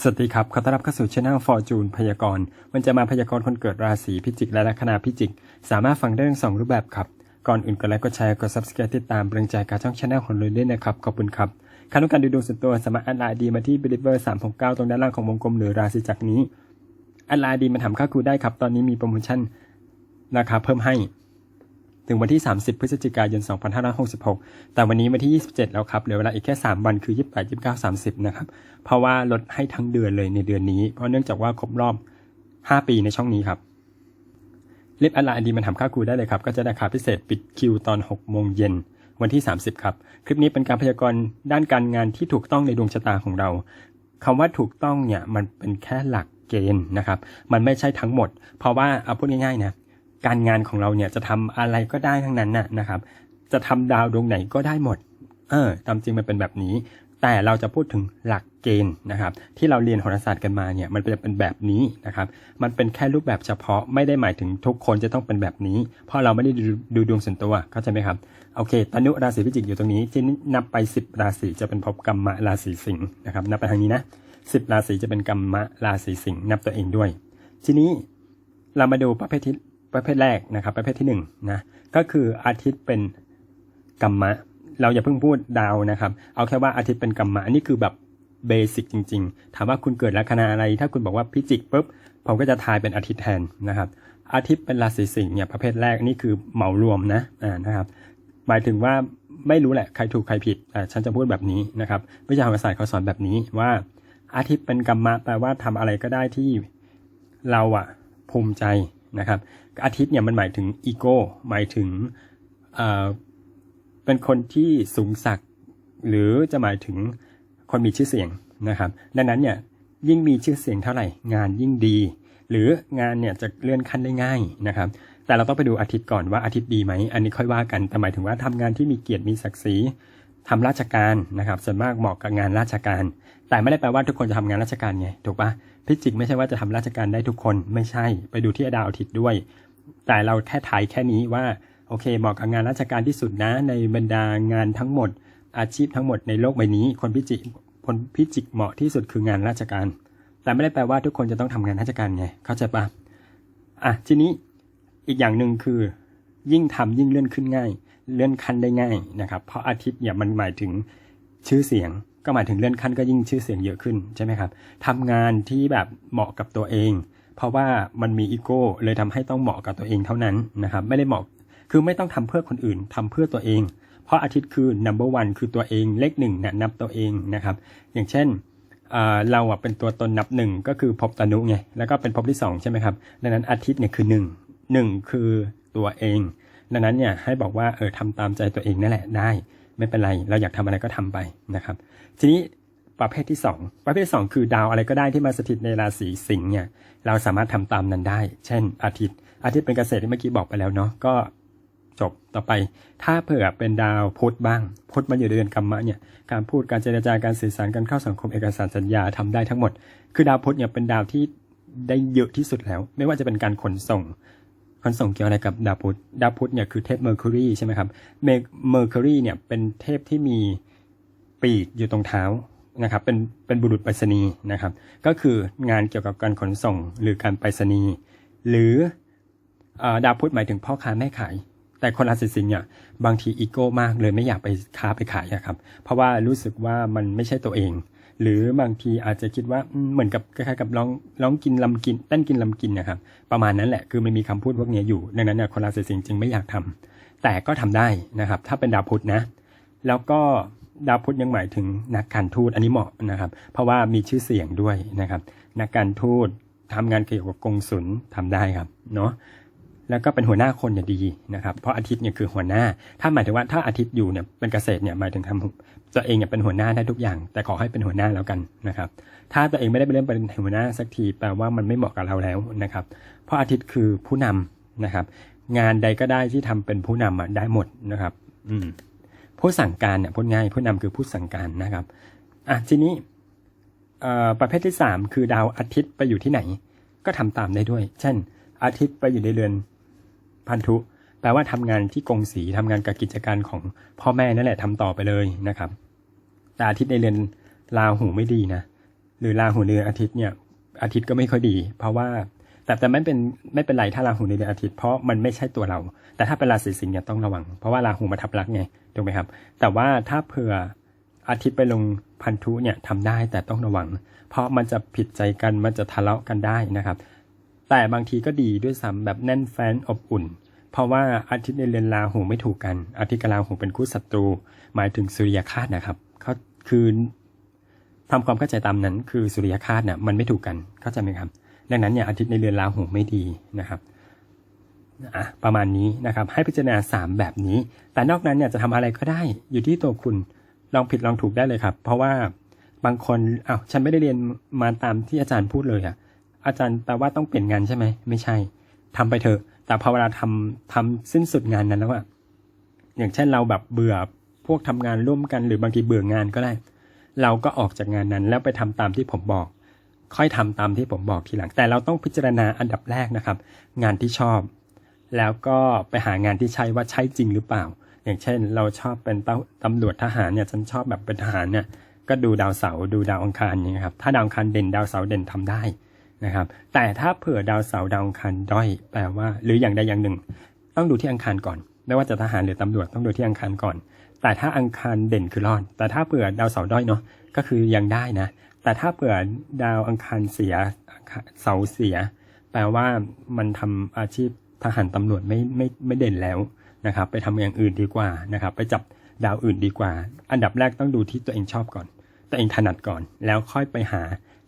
สวัสดีครับ ขอต้อนรับเข้าสู่ช่อง Fortune พยากรณ์ มันจะมาพยากรณ์คนเกิดราศีพิจิกและลัคนาพิจิก สามารถฟังได้ทั้งสองรูปแบบครับ ก่อนอื่นกดไลค์กดแชร์กด subscribe ติดตามเปรงใจการช่องช่องของเราด้วยนะครับ ขอบคุณครับใครต้องการดูดวงส่วนตัวสามารถแอดไลน์ดีมาที่ believer 369ตรงด้านล่างของวงกลมหรือราศีจักรนี้แอดไลน์ดีมาถามค่าครูได้ครับ ตอนนี้มีโปรโมชั่นราคาเพิ่มให้ ถึงวันที่ 30 พฤศจิกายน 2566 แต่วันนี้วันที่ 27 แล้วครับเหลือเวลาอีกแค่ 3 วันคือ 28 29 30 นะครับ เพราะว่าลดให้ทั้งเดือนเลยในเดือนนี้ เพราะเนื่องจากว่าครบรอบ 5 ปีในช่องนี้ครับรีบอัลไลน์ดีมันทำค่าครูได้เลยครับ ก็จะราคาพิเศษปิดคิวตอน 6 โมงเย็นวันที่ 30 ครับ คลิปนี้เป็นการพยากรณ์ด้านการงานที่ถูกต้องในดวงชะตาของเราคำว่าถูกต้องเนี่ยมันเป็นแค่หลักเกณฑ์นะครับ มันไม่ใช่ทั้งหมด เพราะว่าเอาพูดง่ายๆนะ การงานของเราเนี่ยจะทำอะไรก็ได้ทั้งนั้นน่ะนะครับ จะทำดาวดวงไหนก็ได้หมด เออตามจริงมันเป็นแบบนี้ แต่เราจะพูดถึงหลักเกณฑ์นะครับ ที่เราเรียนโหราศาสตร์กันมาเนี่ยมันจะเป็นแบบนี้นะครับ มันเป็นแค่รูปแบบเฉพาะไม่ได้หมายถึงทุกคนจะต้องเป็นแบบนี้ เพราะเราไม่ได้ดูดูดวงส่วนตัวเข้าใจไหมครับโอเคตนุราศีพิจิกอยู่ตรงนี้ที่นับไป 10 ราศีจะเป็นภพกรรมะราศีสิงห์นะครับนับไปทางนี้นะ10 ราศีจะเป็นกรรมะราศีสิงห์นับตัวเองด้วย ทีนี้เรามาดูประเภทที่ ประเภทแรกนะครับ ประเภทที่หนึ่งนะก็คืออาทิตย์เป็นกรรมะ เราอย่าเพิ่งพูดดาวนะครับ เอาแค่ว่าอาทิตย์เป็นกรรมะอันนี้คือแบบเบสิกจริง ๆ ถามว่าคุณเกิดลัคนาอะไร ถ้าคุณบอกว่าพิจิกปุ๊บผมก็จะทายเป็นอาทิตย์แทนนะครับ อาทิตย์เป็นราศีสิงห์เนี่ยประเภทแรกนี่คือเหมารวมนะอ่านะครับ หมายถึงว่าไม่รู้แหละใครถูกใครผิดอ่าฉันจะพูดแบบนี้นะครับวิชาภาษาศาสตร์เขาสอนแบบนี้ว่า อาทิตย์เป็นกรรมะแปลว่าทำอะไรก็ได้ที่เราอะภูมิใจ นะครับอาทิตย์เนี่ยมันหมายถึงอีโก้หมายถึงเป็นคนที่สูงสักหรือจะหมายถึงคนมีชื่อเสียงนะครับ ดังนั้นเนี่ยยิ่งมีชื่อเสียงเท่าไหร่งานยิ่งดี หรืองานเนี่ยจะเลื่อนขั้นได้ง่ายนะครับ แต่เราต้องไปดูอาทิตย์ก่อนว่าอาทิตย์ดีไหมอันนี้ค่อยว่ากันแต่หมายถึงว่าทำงานที่มีเกียรติมีศักดิ์ศรีทำราชการนะครับส่วนมากเหมาะกับงานราชการ แต่ไม่ได้แปลว่าทุกคนจะทำงานราชการไงถูกปะ พิจิกไม่ใช่ว่าจะทำราชการได้ทุกคนไม่ใช่ไปดูที่ดาวอาทิตย์ด้วย แต่เราแค่ถ่ายแค่นี้ว่าโอเคเหมาะกับงานราชการที่สุดนะ ในบรรดางานทั้งหมด อาชีพทั้งหมดในโลกใบนี้ คนพิจิคนพิจิกเหมาะที่สุดคืองานราชการ แต่ไม่ได้แปลว่าทุกคนจะต้องทำงานราชการไงเข้าใจปะอะทีนี้อีกอย่างหนึ่งคือ ยิ่งทำยิ่งเลื่อนขึ้นง่าย เลื่อนขั้นได้ง่ายนะครับ เพราะอาทิตย์เนี่ยมันหมายถึงชื่อเสียง ก็หมายถึงเลื่อนขั้นก็ยิ่งชื่อเสียงเยอะขึ้นใช่ไหมครับทำงานที่แบบเหมาะกับตัวเอง เพราะว่ามันมีอีโก้เลยทำให้ต้องเหมาะกับตัวเองเท่านั้นนะครับไม่ได้เหมาะคือไม่ต้องทำเพื่อคนอื่นทำเพื่อตัวเอง เพราะอาทิตย์คือ number one คือตัวเองเลขหนึ่งเนี่ยนับตัวเองนะครับ อย่างเช่นเราอะเป็นตัวตนนับหนึ่งก็คือภพตนุไงแล้วก็เป็นภพที่สองใช่ไหมครับดังนั้นอาทิตย์เนี่ยคือหนึ่งหนึ่งคือตัวเอง ดังนั้นเนี่ยให้บอกว่าเออทำตามใจตัวเองนั่นแหละได้ ไม่เป็นไร เราอยากทำอะไรก็ทำไปนะครับ ทีนี้ประเภทที่ 2 ประเภทที่2คือดาวอะไรก็ได้ที่มาสถิตในราศีสิงห์เนี่ยเราสามารถทำตามนั้นได้ เช่น อาทิตย์ อาทิตย์เป็นเกษตรที่เมื่อกี้บอกไปแล้วเนาะก็จบต่อไปถ้าเผื่อเป็นดาวพุธบ้าง พุธมาอยู่เดือนกรรมะเนี่ยการพูดการเจรจาการสื่อสารการเข้าสังคมเอกสารสัญญาทำได้ทั้งหมด คือดาวพุธเนี่ยเป็นดาวที่ได้เยอะที่สุดแล้ว ไม่ว่าจะเป็นการขนส่งขนส่งเกี่ยวอะไรกับดาวพุธดาวพุธเนี่ยคือเทพเมอร์คิวรีใช่ไหมครับเมอร์คิวรีเนี่ยเป็นเทพที่มี ปีกอยู่ตรงเท้านะครับเป็นเป็นบุรุษไปรษณีย์นะครับ ก็คืองานเกี่ยวกับการขนส่งหรือการไปรษณีย์หรือดาวพุธหมายถึงพ่อค้าแม่ขาย แต่คนราศีสิงห์เนี่ยบางทีอีโก้มากเลยไม่อยากไปค้าไปขายครับ เพราะว่ารู้สึกว่ามันไม่ใช่ตัวเอง หรือบางทีอาจจะคิดว่าเหมือนกับคล้ายๆกับร้องร้องกินลำกินเต้นกินลำกินนะครับ ประมาณนั้นแหละคือมันมีคำพูดพวกนี้อยู่ ดังนั้นเนี่ยคนราศีสิงห์จึงไม่อยากทำแต่ก็ทำได้นะครับ ถ้าเป็นดาวพุธนะ แล้วก็ ดาวพุธยังหมายถึงนักการทูตอันนี้เหมาะนะครับ เพราะว่ามีชื่อเสียงด้วยนะครับ นักการทูตทำงานเกี่ยวกับกงสุลทำได้ครับเนาะแล้วก็เป็นหัวหน้าคนเนี่ยดีนะครับ เพราะอาทิตย์เนี่ยคือหัวหน้า ถ้าหมายถึงว่าถ้าอาทิตย์อยู่เนี่ยเป็นเกษตรเนี่ยหมายถึงทำตัวเองเนี่ยเป็นหัวหน้าได้ทุกอย่าง แต่ขอให้เป็นหัวหน้าแล้วกันนะครับ ถ้าตัวเองไม่ได้ไปเริ่มเป็นหัวหน้าสักทีแปลว่ามันไม่เหมาะกับเราแล้วนะครับ เพราะอาทิตย์คือผู้นำนะครับ งานใดก็ได้ที่ทำเป็นผู้นำได้หมดนะครับ อืม ผู้สั่งการเนี่ยพูดง่ายผู้นำคือผู้สั่งการนะครับอะทีนี้ประเภทที่ 3 คือดาวอาทิตย์ไปอยู่ที่ไหน ก็ทำตามได้ด้วย เช่น อาทิตย์ไปอยู่ในเรือนพันธุ แปลว่าทำงานที่กงสีทำงานกับกิจการของพ่อแม่นั่นแหละทำต่อไปเลยนะครับ แต่อาทิตย์ในเรือนลาหูไม่ดีนะ หรือราหูเดือนอาทิตย์เนี่ยอาทิตย์ก็ไม่ค่อยดี เพราะว่า แต่แต่ไม่เป็นไม่เป็นไรถ้าราหูในเดือนอาทิตย์เพราะมันไม่ใช่ตัวเรา แต่ถ้าเป็นราศีสิงห์เนี่ยต้องระวัง เพราะว่าราหูมาทับลักไงถูกไหมครับ แต่ว่าถ้าเผื่ออาทิตย์ไปลงพันธุเนี่ยทำได้แต่ต้องระวัง เพราะมันจะผิดใจกันมันจะทะเลาะกันได้นะครับ แต่บางทีก็ดีด้วยซ้ำแบบแน่นแฟนอบอุ่น เพราะว่าอาทิตย์ในเรือนราหูไม่ถูกกัน อาทิตย์กับราหูเป็นคู่ศัตรู หมายถึงสุริยคาตนะครับเขาคือทำความเข้าใจตามนั้น คือสุริยคาตเนี่ยมันไม่ถูกกันเข้าใจไหมครับ ดังนั้นเนี่ยอาทิตย์ในเรือนราหูไม่ดีนะครับอะประมาณนี้นะครับ ให้พิจารณาสามแบบนี้ แต่นอกนั้นเนี่ยจะทำอะไรก็ได้อยู่ที่ตัวคุณลองผิดลองถูกได้เลยครับ เพราะว่าบางคนอ้าวฉันไม่ได้เรียนมาตามที่อาจารย์พูดเลยอะอาจารย์แปลว่าต้องเปลี่ยนงานใช่ไหมไม่ใช่ทำไปเถอะ แต่พอเวลาทำทำสิ้นสุดงานนั้นแล้วอะอย่างเช่นเราแบบเบื่อพวกทำงานร่วมกันหรือบางทีเบื่องานก็ได้ เราก็ออกจากงานนั้นแล้วไปทำตามที่ผมบอก ค่อยทำตามที่ผมบอกทีหลัง แต่เราต้องพิจารณาอันดับแรกนะครับ งานที่ชอบ แล้วก็ไปหางานที่ใช่ว่าใช่จริงหรือเปล่า อย่างเช่น เราชอบเป็นตำรวจทหารเนี่ยฉันชอบแบบเป็นทหารเนี่ยก็ดูดาวเสาร์ดูดาวอังคารอย่างนี้ครับถ้าดาวอังคารเด่นดาวเสาร์เด่นทำได้นะครับ แต่ถ้าเผื่อดาวเสาร์ดาวอังคารด้อยแปลว่า หรืออย่างใดอย่างหนึ่ง ต้องดูที่อังคารก่อน ไม่ว่าจะทหารหรือตำรวจต้องดูที่อังคารก่อน แต่ถ้าอังคารเด่นคือรอด แต่ถ้าเผื่อดาวเสาร์ด้อยเนาะก็คือยังได้นะ แต่ถ้าเผื่อดาวอังคารเสียเสาเสีย แปลว่ามันทำอาชีพทหารตำรวจไม่ไม่ไม่เด่นแล้วนะครับ ไปทำอย่างอื่นดีกว่านะครับ ไปจับดาวอื่นดีกว่า อันดับแรกต้องดูที่ตัวเองชอบก่อน ตัวเองถนัดก่อน แล้วค่อยไปหา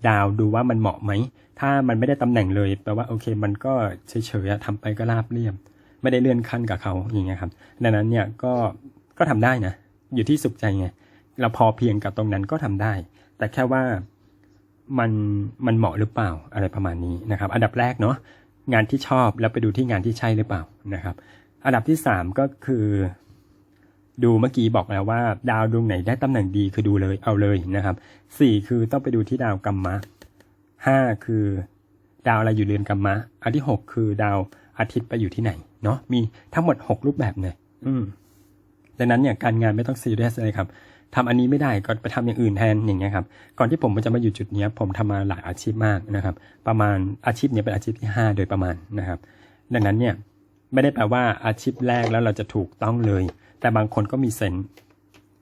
ดาวดูว่ามันเหมาะไหม ถ้ามันไม่ได้ตำแหน่งเลยแปลว่าโอเค มันก็เฉยๆทำไปก็ราบเรียบไม่ได้เลื่อนขั้นกับเขาอย่างเงี้ยครับ ดังนั้นเนี่ยก็ก็ทำได้นะ อยู่ที่สุขใจไง เราพอเพียงกับตรงนั้นก็ทำได้ แต่แค่ว่ามันมันเหมาะหรือเปล่าอะไรประมาณนี้นะครับ อันดับแรกเนาะงานที่ชอบแล้วไปดูที่งานที่ใช่หรือเปล่านะครับ อันดับที่สามก็คือ ดูเมื่อกี้บอกแล้วว่า ดาวดวงไหนได้ตำแหน่งดีคือดูเลยเอาเลยนะครับสี่คือต้องไปดูที่ดาวกัมมะห้าคือ ดาวอะไรอยู่เรือนกัมมะ อันที่หกคือดาวอาทิตย์ไปอยู่ที่ไหนเนาะมีทั้งหมดหกรูปแบบเลยอืมดังนั้นเนี่ยการงานไม่ต้องซีเรียสเลยครับ ทำอันนี้ไม่ได้ก็ไปทำอย่างอื่นแทนอย่างเงี้ยครับก่อนที่ผมจะมาอยู่จุดนี้ผมทำมาหลายอาชีพมากนะครับ ประมาณอาชีพเนี้เป็นอาชีพที่ 5 โดยประมาณนะครับ ดังนั้นเนี่ยไม่ได้แปลว่าอาชีพแรกแล้วเราจะถูกต้องเลย แต่บางคนก็มีเซน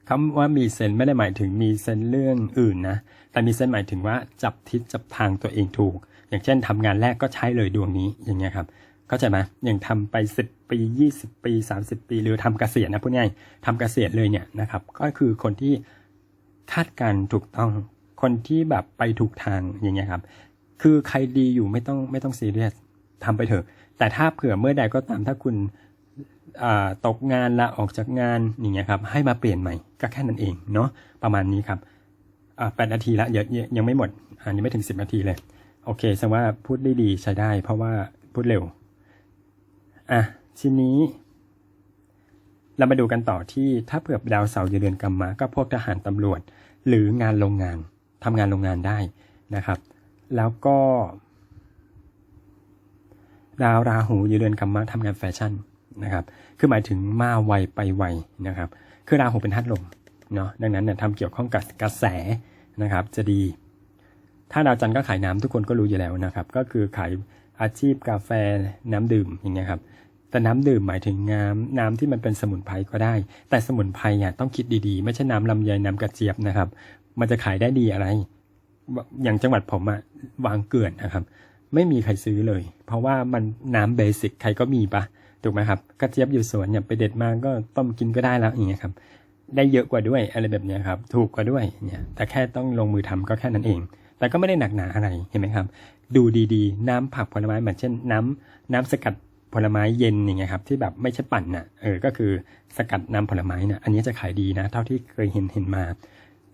คำว่ามีเซนไม่ได้หมายถึงมีเซนเรื่องอื่นนะแต่มีเซนหมายถึงว่าจับทิศจับทางตัวเองถูก อย่างเช่นทำงานแรกก็ใช้เลยดวงนี้อย่างเงี้ยครับ เข้าใจไหมอย่างทำไป10ปี20ปี30ปี หรือทำเกษียณนะพูดง่ายทำเกษียณเลยเนี่ยนะครับ ก็คือคนที่คาดการถูกต้องคนที่แบบไปถูกทางอย่างเงี้ยครับ คือใครดีอยู่ไม่ต้องไม่ต้องซีเรียสทำไปเถอะ แต่ถ้าเผื่อเมื่อใดก็ตามถ้าคุณตกงานละออกจากงานอย่างเงี้ยครับ ให้มาเปลี่ยนใหม่ก็แค่นั้นเองเนาะประมาณนี้ครับแปดนาทีละเยอะยังไม่หมดอันนี้ไม่ถึงสิบนาทีเลย โอเคแสดงว่าพูดได้ดีใช้ได้ เพราะว่าพูดเร็ว อะทีนี้ เรามาดูกันต่อที่ถ้าเผื่อดาวเสาร์อยู่เดือนกรรมะก็พวกทหารตำรวจ หรืองานโรงงานทำงานโรงงานได้นะครับ แล้วก็ดาวราหูอยู่เดือนกรรมะทำงานแฟชั่นนะครับคือหมายถึงมาไวไปไวนะครับ คือราหูเป็นธาตุลมเนาะดังนั้นเนี่ยทำเกี่ยวข้องกับกระแสนะครับ จะดี ถ้าดาวจันทร์ก็ขายน้ำทุกคนก็รู้อยู่แล้วนะครับ ก็คือขาย อาชีพกาแฟน้ำดื่มอย่างเงี้ยครับแต่น้ำดื่มหมายถึงน้ำน้ำที่มันเป็นสมุนไพรก็ได้ แต่สมุนไพรเนี่ยต้องคิดดีๆ ไม่ใช่น้ำลำไยน้ำกระเจี๊ยบนะครับ มันจะขายได้ดีอะไร อย่างจังหวัดผมอะวางเกลื่อนนะครับ ไม่มีใครซื้อเลย เพราะว่ามันน้ำเบสิกใครก็มีปะถูกไหมครับกระเจี๊ยบอยู่สวนเนี่ยไปเด็ดมาก็ต้มกินก็ได้แล้วอย่างเงี้ยครับได้เยอะกว่าด้วยอะไรแบบเนี้ยครับ ถูกกว่าด้วยเนี่ยแต่แค่ต้องลงมือทำก็แค่นั้นเอง แต่ก็ไม่ได้หนักหนาอะไรเห็นไหมครับ ดูดีๆ น้ำผักผลไม้เหมือนเช่น น้ำน้ำสกัดผลไม้เย็นอย่างเงี้ยครับที่แบบไม่ใช่ปั่นน่ะเออก็คือสกัดน้ำผลไม้น่ะอันนี้จะขายดีนะ เท่าที่เคยเห็นเห็นมา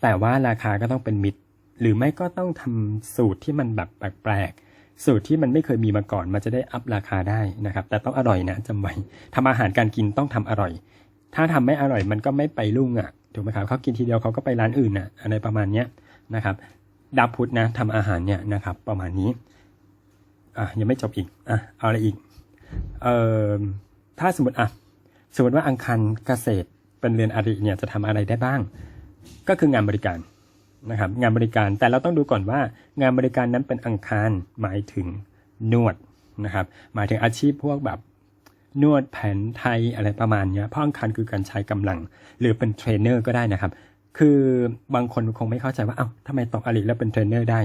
แต่ว่าราคาก็ต้องเป็นมิตร หรือไม่ก็ต้องทำสูตรที่มันแบบแปลกๆสูตรที่มันไม่เคยมีมาก่อน มันจะได้อัพราคาได้นะครับ แต่ต้องอร่อยนะจำไว้ทำอาหารการกินต้องทำอร่อย ถ้าทำไม่อร่อยมันก็ไม่ไปรุ่งอะถูกไหมครับเขากินทีเดียวเขาก็ไปร้านอื่นอะอะไรประมาณเนี้ยนะครับ ดาวพุธนะทำอาหารเนี่ยนะครับ ประมาณนี้ อะยังไม่จบอีก อะเอาอะไรอีก เอ่อถ้าสมมติอะสมมติว่าอังคารเกษตรเป็นเรือนอริเนี่ยจะทำอะไรได้บ้าง ก็คืองานบริการนะครับงานบริการแต่เราต้องดูก่อนว่า งานบริการนั้นเป็นอังคารหมายถึงนวดนะครับหมายถึงอาชีพพวกแบบนวดแผนไทยอะไรประมาณเนี้ยเพราะอังคารคือการใช้กำลัง หรือเป็นเทรนเนอร์ก็ได้นะครับ คือบางคนคงไม่เข้าใจว่าเอ้าทำไมตกอลิแล้วเป็นเทรนเนอร์ได้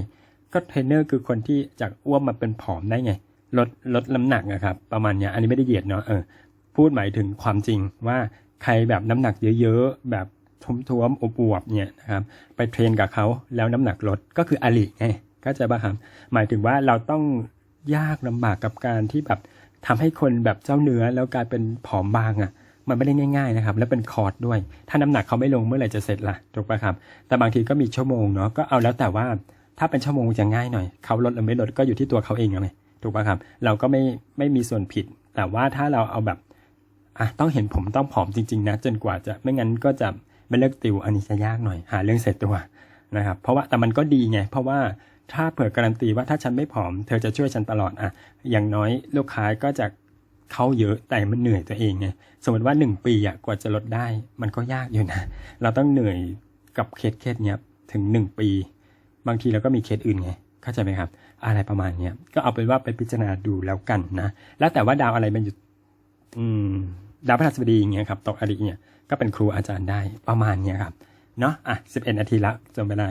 ก็เทรนเนอร์คือคนที่จากอ้วนมาเป็นผอมได้ไง ลดลดน้ำหนักอะครับ ประมาณเนี้ยอันนี้ไม่ได้เหยียดเนาะเออพูดหมายถึงความจริงว่าใครแบบน้ำหนักเยอะๆ แบบท้วมๆอวบเนี่ยนะครับไปเทรนกับเขาแล้วน้ำหนักลดก็คืออลิไงก็จะป่ะครับหมายถึงว่าเราต้องยากลำบากกับการที่แบบทำให้คนแบบเจ้าเนื้อแล้วกลายเป็นผอมบางอะ มันไม่ได้ง่ายๆนะครับ แล้วเป็นคอร์สด้วย ถ้าน้ำหนักเขาไม่ลงเมื่อไหร่จะเสร็จล่ะถูกปะครับ แต่บางทีก็มีชั่วโมงเนาะก็เอาแล้วแต่ว่าถ้าเป็นชั่วโมงจะง่ายหน่อย เขาลดหรือไม่ลดก็อยู่ที่ตัวเขาเองไงถูกปะครับ เราก็ไม่ไม่มีส่วนผิด แต่ว่าถ้าเราเอาแบบอะต้องเห็นผมต้องผอมจริงๆนะจนกว่าจะไม่งั้นก็จะไม่เลิกติวอันนี้จะยากหน่อย หาเรื่องเสร็จตัวนะครับ เพราะว่าแต่มันก็ดีไง เพราะว่าถ้าเผื่อการันตีว่าถ้าฉันไม่ผอม เธอจะช่วยฉันตลอดอะอย่างน้อยลูกค้าก็จะ เขาเยอะแต่มันเหนื่อยตัวเองไงสมมติว่าหนึ่งปีอะกว่าจะลดได้ มันก็ยากอยู่นะ เราต้องเหนื่อยกับเคสเคสเนี้ยถึงหนึ่งปี บางทีเราก็มีเคสอื่นไงเข้าใจไหมครับ อะไรประมาณเนี้ยก็เอาเป็นว่าไปพิจารณาดูแล้วกันนะ แล้วแต่ว่าดาวอะไรมันอยู่อืมดาวพฤหัสบดีอย่างเงี้ยครับตกอริเนี่ยก็เป็นครูอาจารย์ได้ประมาณเนี้ยครับเนาะอะสิบเอ็ดนาทีละจนเวลา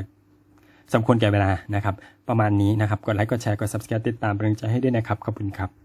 สมควรแก่เวลานะครับ ประมาณนี้นะครับ กดไลค์ กดแชร์ กด subscribe ติดตามเป็นกำลังใจให้ด้วยนะครับ ขอบคุณครับ